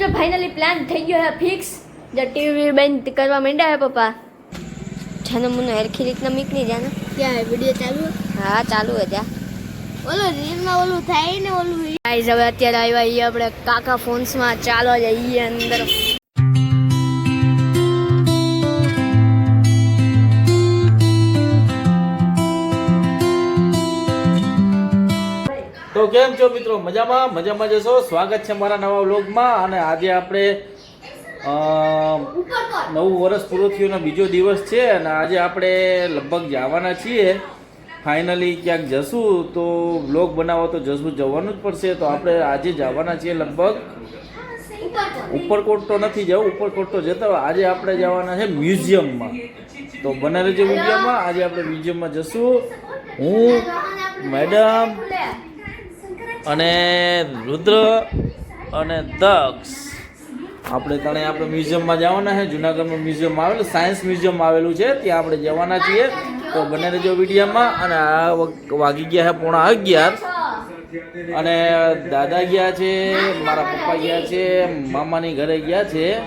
મિત્રો finally plan થઈ ગયો હે ફિક્સ જે ટીવી બંધ કરવા માંડ્યા હે પપ્પા. છાનો મને હરખી રીતના મીકની જાને. ક્યાં વીડિયો ચાલુ? હા ચાલુ હે ત્યાં ઓલો રીલમાં ઓલું થાય ને ઓલું ગાઈઝ હવે અત્યારે આવ્યા એ આપણે કાકા ફોન્સમાં. ચાલો જઈએ અંદર. તો કેમ છો મિત્રો? મજામાં? મજામાં જશો? સ્વાગત છે મારા નવા વ્લોગમાં અને આજે આપણે નવું વર્ષ પૂરું થયું બીજો દિવસ છે અને આજે આપણે લગભગ જવાના છીએ. ફાઇનલી ક્યાંક જશું તો વ્લોગ બનાવો તો જશું, જવાનું જ પડશે. તો આપણે આજે જવાના છીએ લગભગ ઉપરકોટ તો નથી જવું, ઉપરકોટ તો જતા. આજે આપણે જવાના છે મ્યુઝિયમમાં. તો બને મ્યુઝિયમમાં? આજે આપણે મ્યુઝિયમમાં જશું. હું, મેડમ અને રુદ્ર અને દક્ષ. આપણે તણે આપણે મ્યુઝિયમમાં જવાના છે. જુનાગઢમાં મ્યુઝિયમ આવેલું, સાયન્સ મ્યુઝિયમ આવેલું છે. ત્યાં આપણે જવાના છીએ. તો બને રહેજો વિડીયામાં. અને આ વાગી ગયા છે પોણા અગિયાર. અને દાદા ગયા છે, મારા પપ્પા ગયા છે, મામાની ઘરે ગયા છે.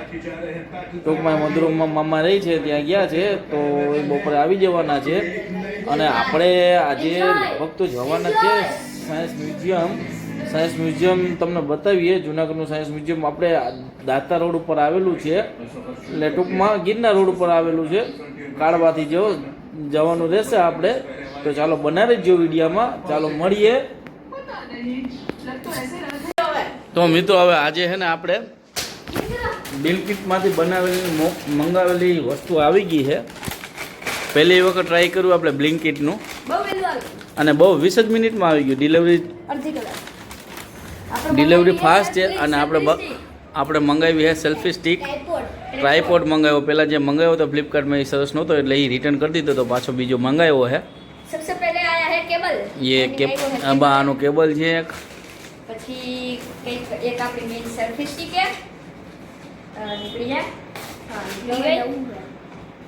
ટૂંકમાં મધુરૂમમાં મામા રહી છે, ત્યાં ગયા છે. તો એ બપોરે આવી જવાના છે. અને આપણે આજે લગભગ તો જવાના છે. સાયન્સ મ્યુઝિયમ સાયન્સ મ્યુઝિયમ તમને બતાવીએ, જુનાગઢનું સાયન્સ મ્યુઝિયમ આપણે દાતા રોડ ઉપર આવેલું છે. એટલે ટૂંકમાં ગિરનાર રોડ ઉપર આવેલું છે. કાળવાથી જો જવાનું રહેશે આપણે. તો ચાલો બનાવી જ વિડીયામાં. ચાલો મળીએ. તો મિત્રો હવે આજે છે ને આપણે બિલકિટમાંથી બનાવેલી મંગાવેલી વસ્તુ આવી ગઈ છે પહેલી વખત ટ્રાય કર્યું આપણે બ્લિંકિટનું. અને બહુ વીસ જ મિનિટમાં આવી ગયું. ડિલિવરી ડિલિવરી ફાસ્ટ છે અને આપણે આપણે મંગાવી છે સેલ્ફી સ્ટિક ટ્રાયપોડ મંગાવ્યો. પહેલાં જે મંગાવ્યો હતો ફ્લિપકાર્ટમાં એ સરસ નહોતો એટલે એ રિટર્ન કરી દીધો તો પાછો બીજો મંગાવ્યો હે. એ કે આ આનો કેબલ. છે એક. પછી એક આપણી મેઇન સેલ્ફી સ્ટિક નીકળી જાય હા નીકળી ગઈ.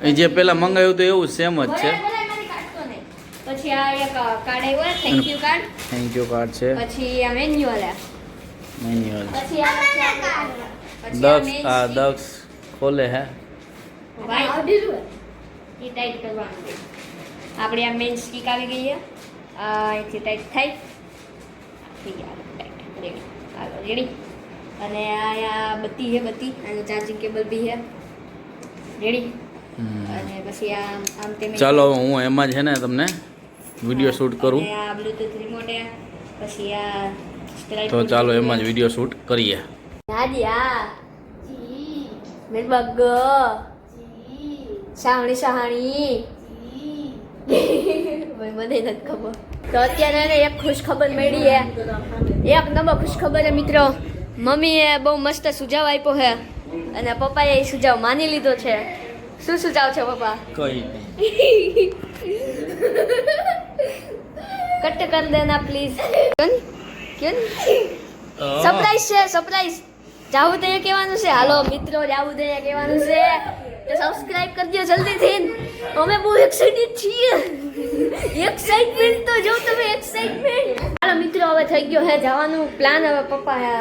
એ જે પહેલાં મંગાવ્યું તો એવું સેમ જ છે બોલાય, બોલાય, મારી કાઢતો નહીં. પછી આ એક કાર્ડ આવ્યો thank you card thank you card છે. પછી આ મેન્યુઅલ મેન્યુઅલ પછી આ છે પછી આ દક્ષ આ દક્ષ ખોલે હે. ભાઈ એ ટાઈટ કરવાનું. આપણે આ મેન સ્ટીક આવી ગઈ છે આ અહીંથી ટાઈટ થાય. થઈ ગયા ટાઈટ રેડી હાલો રેડી અને આ બત્તી છે બત્તી. અને ચાર્જિંગ કેબલ બી છે રેડી અને પછી આ આમ તેમ ચાલો હું એમાં જ છે ને તમને. વીડિયો શૂટ કરું. આ બ્લૂટૂથ રિમોટ પછી આ તો ચાલો એમાં જ વીડિયો શૂટ કરીએ. નાદિયા. જી મેં બગ. સાહણી સાહણી. ભાઈ મને નથી ખબર. તો અત્યારે ને એક ખુશ ખબર મળી હે એક નંબર ખુશ ખબર હે મિત્રો. મમ્મીએ બહુ મસ્ત સુજાવ આપ્યો હે અને પપ્પાએ એ સુજાવ માની લીધો છે. શું સુજાવ છે પપ્પા? કઈ કટ कर દેના પ્લીઝ क्यों क्यों सरप्राइज છે સરપ્રાઈઝ જાવું તો એ કહેવાનું છે. હાલો, મિત્રો જાવું દઈએ કહેવાનું છે. તો સબસ્ક્રાઇબ કરજો જલ્દીથી. અમે બહુ એક્સાઇટેડ છીએ. એક્સાઇટમેન્ટ તો જો તમે એક્સાઇટમેન્ટ હાલો, મિત્રો, હવે થઈ ગયો હે જવાનું પ્લાન હવે પપ્પા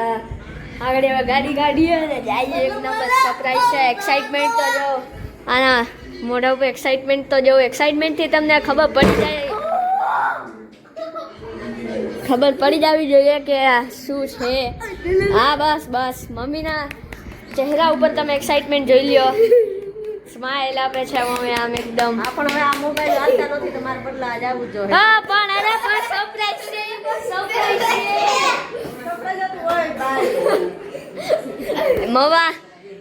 આગળ હવે ગાડી ગાડી અને જઈએ. એક નંબર સરપ્રાઈઝ છે. એક્સાઇટમેન્ટ તો જો. આના મોઢા ઉપર એક્સાઇટમેન્ટ તો જો. એક્સાઇટમેન્ટથી તમને ખબર પડી જાય. ખબર પડી જવી જોઈએ કે આ શું છે. હા બસ બસ. મમ્મીના ચહેરા ઉપર તમે એક્સાઇટમેન્ટ જોઈ લ્યો. સ્માઇલ આપે છે મમ્મી આમ એકદમ. પણ હવે આ મોબાઈલ હાલતા નથી તમારે બદલા જ આવવું જોઈએ હા પણ અરે પણ સરપ્રાઈઝ છે. સરપ્રાઈઝ છે. મવા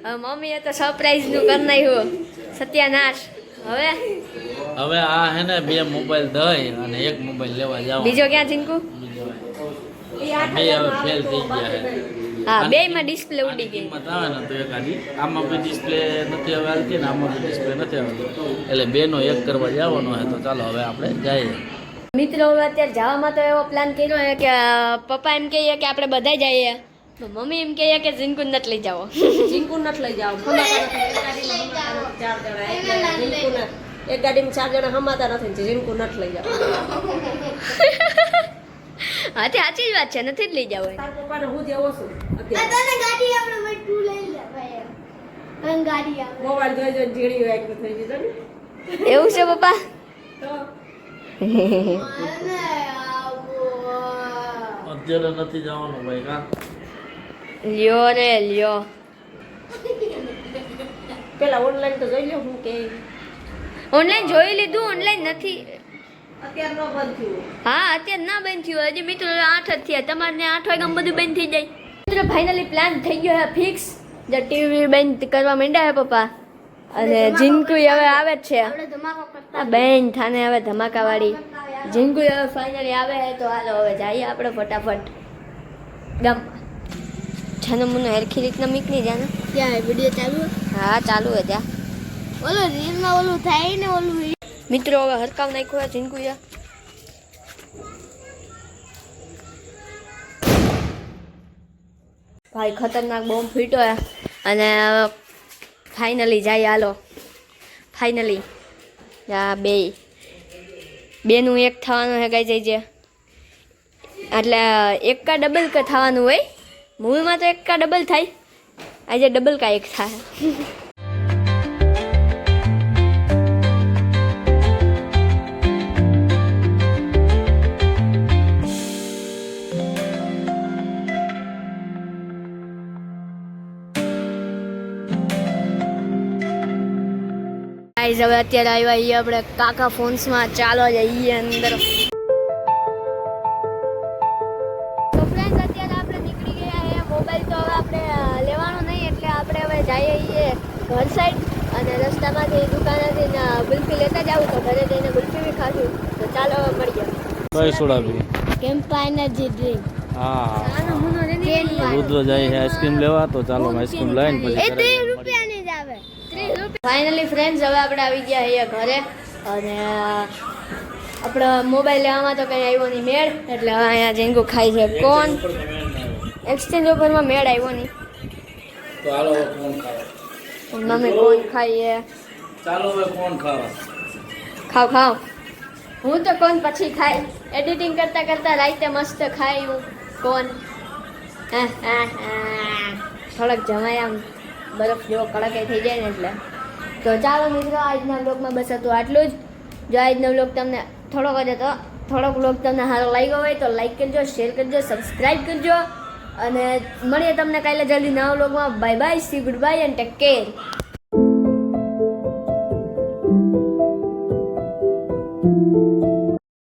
હવે મમ્મીએ તો સરપ્રાઈઝનું કરી નાખ્યું સત્યાનાશ. હવે? હવે આ હે ને બે મોબાઈલ દઈ અને એક મોબાઈલ લેવા જાવ. બીજો ક્યાં ચિંકુ? બે હવે ફેલ થઈ ગયા હા બે માં ડિસ્પ્લે ઉડી ગઈ. કિંમત આવે ને તો એક આની આમાં બી ડિસ્પ્લે નથી હવે આવતી ને આમાં બી ડિસ્પ્લે નથી આવતી એટલે બેનો એક કરવા જવાનો છે તો ચાલો હવે આપણે જઈએ. મિત્રો હવે અત્યારે જવામાં તો એવો પ્લાન કર્યો છે કે પપ્પા એમ કહીએ કે આપણે બધા જઈએ. તો મમ્મી એમ કહીએ કે ઝીંકુ નથી લઈ જાઓ. ઝીંકુ નથી લઈ જાવ એક ગાડીમાં ચાર જણા હમાતા નથી. ઝીંકુ નથી લઈ જાવ હા તે સાચી જ વાત છે નથી જ લઈ જાવ તાર પપ્પાને હું જેવો છું અત્યારે. મોબાઈલ જોઈ જોઈને હોય વાગ્યું થઈ ને. એવું છે પપ્પા? તો? અત્યારે નથી જવાનું ભાઈ કા? લ્યો રે લ્યો. પેલા ઓનલાઈન તો જોઈ લે હું કે. ઓનલાઈન જોઈ લીધું ઓનલાઈન નથી અત્યારે નો બંધ થયું હા અત્યારે ના બંધ થયું હજી મિત્રો આઠ જ થયા. તમારે આઠ વાગ્યા બંધ થઈ જાય. મિત્રો ફાઇનલી પ્લાન થઈ ગયો હે ફિક્સ જે ટીવી બંધ કરવા માંડ્યા હે પપ્પા. અને જીનકુ હવે આવે જ છે. બેન થાને હવે ધમાકાવાળી. જીનકુ હવે ફાઇનલી આવે હે તો હાલો હવે જઈએ આપણે ફટાફટ. ગામ. છાનો મને હરખી રીતના નીકળી જાય ને. ત્યાં વીડિયો ચાલુ હા ચાલુ હે ત્યાં. ઓલું રીલમાં ઓલું થાય ને ઓલું મિત્રો, હવે હરકાવ નાખ્યો ઝીંકુ જીનકુયા ભાઈ, ખતરનાક બોમ્બ ફીટો છે. અને ફાઇનલી જાય હાલો. ફાઇનલી. આ બે. બેનું એક થવાનું હે ગાઈ છે એટલે એક ડબલ કા થવાનું હોય. મૂવીમાં તો એક ડબલ થાય. આજે ડબલ કા એક થાય. ગાઈઝ હવે અત્યારે આવ્યા છીએ આપણે કાકા ફોન્સમાં. ચાલો જઈએ અંદર. તો ફ્રેન્ડ અત્યારે આપણે નીકળી ગયા છે મોબાઈલ તો હવે આપણે લેવાનો નહીં એટલે આપણે હવે જઈએ છીએ ઘર સાઈડ અને રસ્તામાંથી દુકાનેથી ને ગુલ્ફી લેતા જાવ તો ઘરે જઈને ગુલ્ફી બી ખાશું તો ચાલો હવે મળીએ. કઈ સોડા કેમ્પા એનર્જી ડ્રિંક હા. આનો મુનો રેની રુદ્ર જાય છે આઈસ્ક્રીમ લેવા તો ચાલો આઈસ્ક્રીમ લઈને પછી એ ઘરે ત્રીસ જઈને મળીએ. રૂપિયાની જ આવે ફાઇનલી ફ્રેન્ડ્સ હવે આપણે આવી ગયા અહીંયા ઘરે અને આપણો મોબાઈલ લેવામાં તો કંઈ આવ્યો નહીં મેળ એટલે હવે અહીંયા જઈને ખાઈ છે કોણ? એક્સચેન્જ ઓફરમાં મેળ આવ્યો નહીં. મમ્મી કોણ ખાઈએ? ચાલો હવે કોણ ખાવા? ખાવ ખાવ. હું તો કોણ પછી ખાઈ એડિટિંગ કરતા કરતા રાતે મસ્ત ખાય હું. કોણ? હા, હા, હા. થોડોક જમાય આમ બરફ જેવો કડક થઈ જાય ને એટલે. તો ચાલો મિત્રો, આજના બ્લોગમાં બસ હતું આટલું જ. જો આજનો બ્લોગ તમને થોડોક જ હતો, થોડોક બ્લોગ તમને સારો લાગ્યો હોય તો લાઈક કરજો શેર કરજો સબસ્ક્રાઈબ કરજો. અને મળીએ તમને કાલે જલ્દી નવા બ્લોગમાં bye bye see good bye and take care